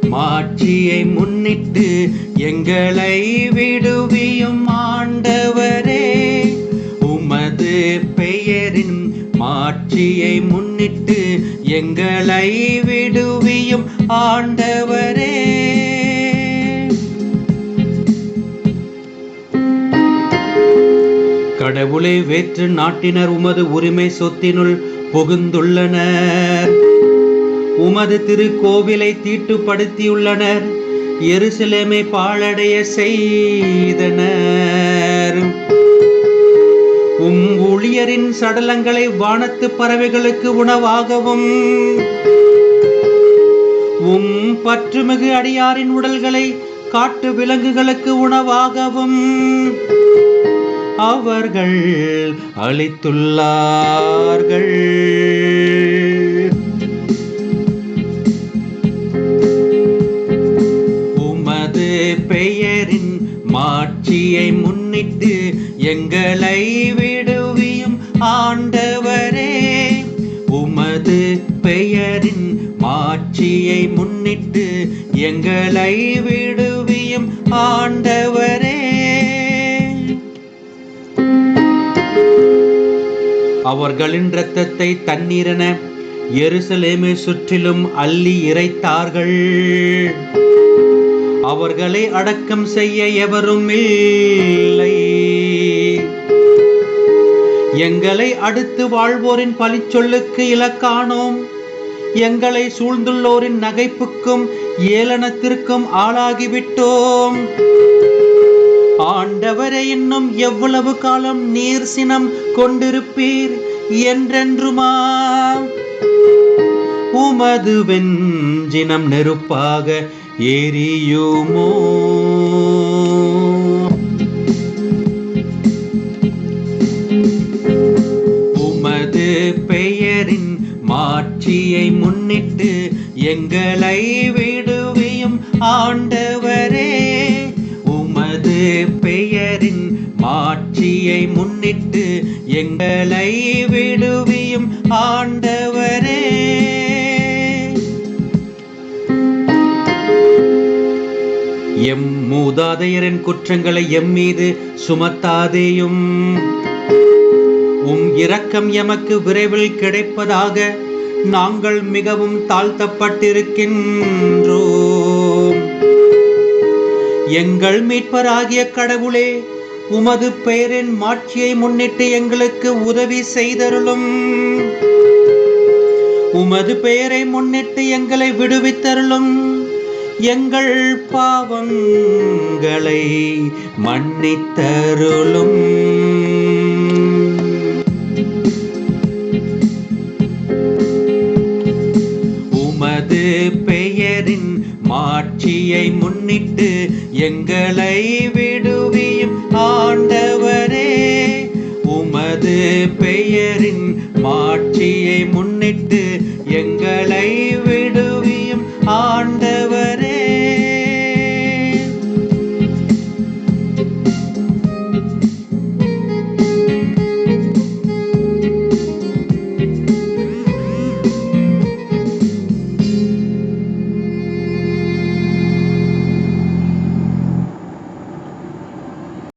மாட்சியை முன்னிட்டு எங்களை விடுவியும் ஆண்டவரே. உமது பெயரின் மாட்சியை முன்னிட்டு எங்களை விடுவியும் ஆண்டவரே. கடவுளை வேற்று நாட்டினர் உமது உரிமை சொத்தினுள் புகுந்துள்ளனர். உமது திருக்கோவிலை தீட்டுப்படுத்தியுள்ளனர். எருசலேமை பாழடைய செய்தனர். உம் ஊழியரின் சடலங்களை வானத்து பறவைகளுக்கு உணவாகவும் உம் பற்றுமிகு அடியாரின் உடல்களை காட்டு விலங்குகளுக்கு உணவாகவும் அவர்கள் அளித்துள்ளார்கள் மாட்சியை முன்னிட்டு எங்களை விடுவியும் ஆண்டவரே. உமது பெயரின் மாட்சியை முன்னிட்டு எங்களை விடுவியும் ஆண்டவரே. அவர்களின் இரத்தத்தை தண்ணீரென எருசலேமை சுற்றிலும் அள்ளி இறைத்தார்கள். அவர்களை அடக்கம் செய்ய எவரும் இல்லை. எங்களை அடுத்து வாழ்வோரின் பழிச்சொல்லுக்கு இலக்கானோம். எங்களை சூழ்ந்துள்ளோரின் நகைப்புக்கும் ஏளனத்திற்கும் ஆளாகிவிட்டோம். ஆண்டவரை இன்னும் எவ்வளவு காலம் நீர் சினம் கொண்டிருப்பீர் என்றென்றுமா? உமது வெஞ்சினம் நெருப்பாக எரியுமோ உமது பெயரின் மாட்சியை முன்னிட்டு எங்களை விடுவியும் ஆண்டவரே உமது பெயரின் மாட்சியை முன்னிட்டு எங்களை விடுவியும் ஆண்டவரே. எம் மூதாதையரின் குற்றங்களை எம் மீது சுமத்தாதேயும். உம் இரக்கம் எமக்கு விரைவில் கிடைப்பதாக நாங்கள் மிகவும் தாழ்த்தப்பட்டிருக்கின்றோம். எங்கள் மீட்பராகிய கடவுளே உமது பெயரின் மாட்சியை முன்னிட்டு எங்களுக்கு உதவி செய்தருளும். உமது பெயரை முன்னிட்டு எங்களை விடுவித்தருளும். எங்கள் பாவங்களை மன்னித்தருளும். உமது பெயரின் மாட்சியை முன்னிட்டு எங்களை விடுவியும் ஆண்டவரே. உமது பெயரின் மாட்சியை முன்னிட்டு